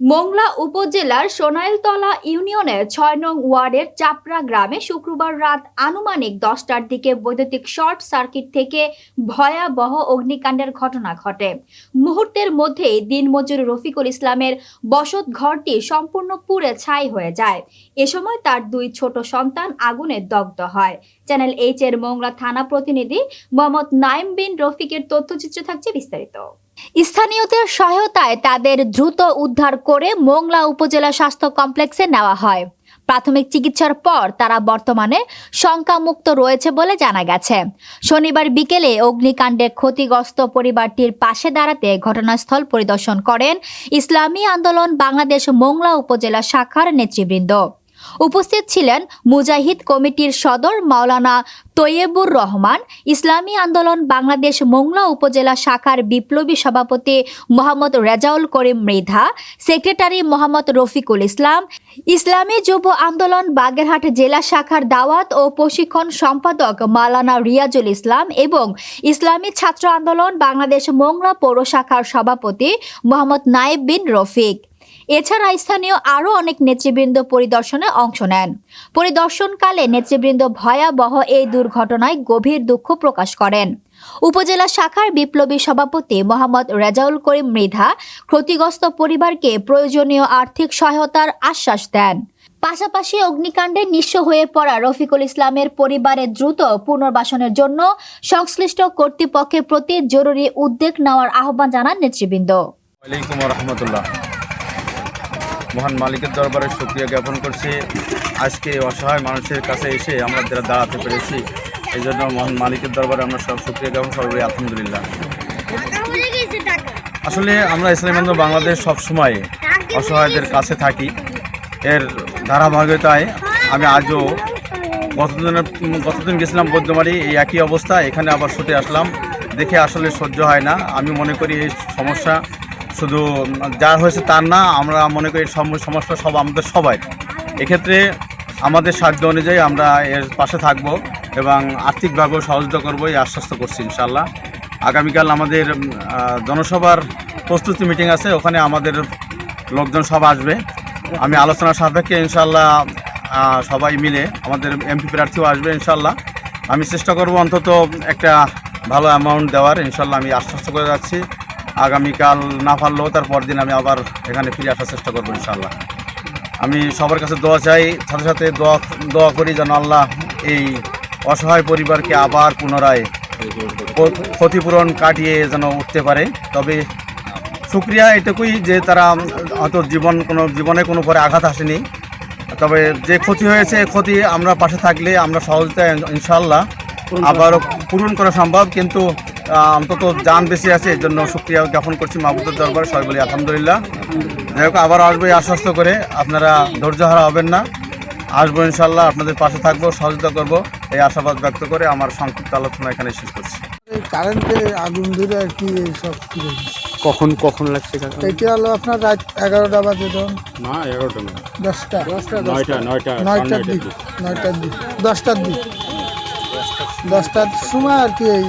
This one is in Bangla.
মোংলা উপজেলার সোনাইলতলা ইউনিয়নের ছয় নং ওয়ার্ডের চাপড়া গ্রামে শুক্রবার রাত আনুমানিক দশটার দিকে বৈদ্যুতিক শর্ট সার্কিট থেকে ভয়াবহ অগ্নিকাণ্ডের ঘটনা ঘটে। মুহূর্তের মধ্যেই দিনমজুর রফিকুল ইসলামের বসত ঘরটি সম্পূর্ণ পুড়ে ছাই হয়ে যায়। এ সময় তার দুই ছোট সন্তান আগুনে দগ্ধ হয়। চ্যানেল এইচ এর মোংলা থানা প্রতিনিধি মোহাম্মদ নাইম বিন রফিকের তথ্যচিত্র থাকছে বিস্তারিত। স্থানীয়দের সহায়তায় তাদের দ্রুত উদ্ধার করে মোংলা উপজেলা স্বাস্থ্য কমপ্লেক্সে নেওয়া হয়। প্রাথমিক চিকিৎসার পর তারা বর্তমানে শঙ্কামুক্ত রয়েছে বলে জানা গেছে। শনিবার বিকেলে অগ্নিকাণ্ডে ক্ষতিগ্রস্ত পরিবারটির পাশে দাঁড়াতে ঘটনাস্থল পরিদর্শন করেন ইসলামী আন্দোলন বাংলাদেশ মোংলা উপজেলা শাখার নেতৃবৃন্দ। উপস্থিত ছিলেন মুজাহিদ কমিটির সদর মাওলানা তৈয়বুর রহমান, ইসলামী আন্দোলন বাংলাদেশ মোংলা উপজেলা শাখার বিপ্লবী সভাপতি মোহাম্মদ রেজাউল করিম মৃধা, সেক্রেটারি মোহাম্মদ রফিকুল ইসলাম, ইসলামী যুব আন্দোলন বাগেরহাট জেলা শাখার দাওয়াত ও প্রশিক্ষণ সম্পাদক মালানা রিয়াজুল ইসলাম এবং ইসলামী ছাত্র আন্দোলন বাংলাদেশ মোংলা পৌর শাখার সভাপতি মোহাম্মদ নায়েব বিন রফিক। এছাড়া স্থানীয় আরও অনেক নেতৃবৃন্দ পরিদর্শনে অংশ নেন। পরিদর্শনকালে নেতৃবৃন্দ ভয়াবহ এই দুর্ঘটনায় গভীর দুঃখ প্রকাশ করেন। উপজেলা শাখার বিপ্লবী সভাপতি মোহাম্মদ রেজাউল করিম মৃধা ক্ষতিগ্রস্ত পরিবারকে প্রয়োজনীয় আর্থিক সহায়তার আশ্বাস দেন। পাশাপাশি অগ্নিকাণ্ডে নিঃস্ব হয়ে পড়া রফিকুল ইসলামের পরিবারের দ্রুত পুনর্বাসনের জন্য সংশ্লিষ্ট কর্তৃপক্ষের প্রতি জরুরি উদ্যোগ নেওয়ার আহ্বান জানান নেতৃবৃন্দ। মহান মালিকের দরবারে শুক্রিয়া জ্ঞাপন করছি। আজকে অসহায় মানুষের কাছে এসে আমরা যারা দাঁড়াতে পেরেছি, এই জন্য মহান মালিকের দরবারে আমরা সব শুক্রিয়া জ্ঞাপন সবাই আলহামদুলিল্লাহ। আসলে আমরা ইসলাম বাংলাদেশ সবসময় অসহায়দের কাছে থাকি। এর ধারাবাহিকতায় আমি আজও গতদিনের গতদিন গেছিলাম বৈদ্যমারি এই একই অবস্থা, এখানে আবার ছুটে আসলাম। দেখে আসলে সহ্য হয় না। আমি মনে করি এই সমস্যা শুধু যার হয়েছে তার না, আমরা মনে করি সমস্যা সব আমাদের সবাই। এক্ষেত্রে আমাদের সাধ্য অনুযায়ী আমরা এর পাশে থাকব এবং আর্থিকভাবেও সহযোগিতা করব এই আশ্বস্ত করছি ইনশাল্লাহ আগামীকাল আমাদের জনসভার প্রস্তুতি মিটিং আছে, ওখানে আমাদের লোকজন সব আসবে। আমি আলোচনার সাপেক্ষে ইনশাল্লাহ সবাই মিলে আমাদের এমপি প্রার্থীও আসবে ইনশাল্লাহ আমি চেষ্টা করব অন্তত একটা ভালো অ্যামাউন্ট দেওয়ার ইনশাল্লাহ আমি আশ্বস্ত করে যাচ্ছি আগামীকাল না পারলেও তার পরদিন আমি আবার এখানে ফিরে আসার চেষ্টা করব ইনশাল্লাহ আমি সবার কাছে দোয়া চাই সাথে সাথে দোয়া দোয়া করি যেন আল্লাহ এই অসহায় পরিবারকে আবার পুনরায় ক্ষতিপূরণ কাটিয়ে যেন উঠতে পারে। তবে শুক্রিয়া এটুকুই যে তারা হয়তো জীবন কোনো জীবনে কোনো পরে আঘাত আসেনি। তবে যে ক্ষতি হয়েছে ক্ষতি আমরা পাশে থাকলে আমরা সহজতা ইনশাল্লাহ আবারও পূরণ করা সম্ভব। কিন্তু অন্তত যান বেশি আছে এর জন্য শুক্রিয়া জ্ঞাপন করছি মাহবুদের দরবার সবাই বলি আলহামদুলিল্লাহ। যাই হোক আবার আসব এই আশ্বস্ত করে আপনারা ধৈর্য হারা হবেন না। আসব ইনশাল্লাহ আপনাদের পাশে থাকব সহযোগিতা করব এই আশাবাদ ব্যক্ত করে আমার সংক্ষিপ্ত আলোচনা এখানে শেষ করছি। এই কারেন্টে আগুন ধরে আর কি কি কখন কখন লাগছে? এটা হলো আপনার রাত এগারোটা বাজে তখন। না এগারোটা না। দশটা। নয়টা নয়টা নয়টার দিক। নয়টার দিক দশটার দিক। দশটার সময় আর কি এই।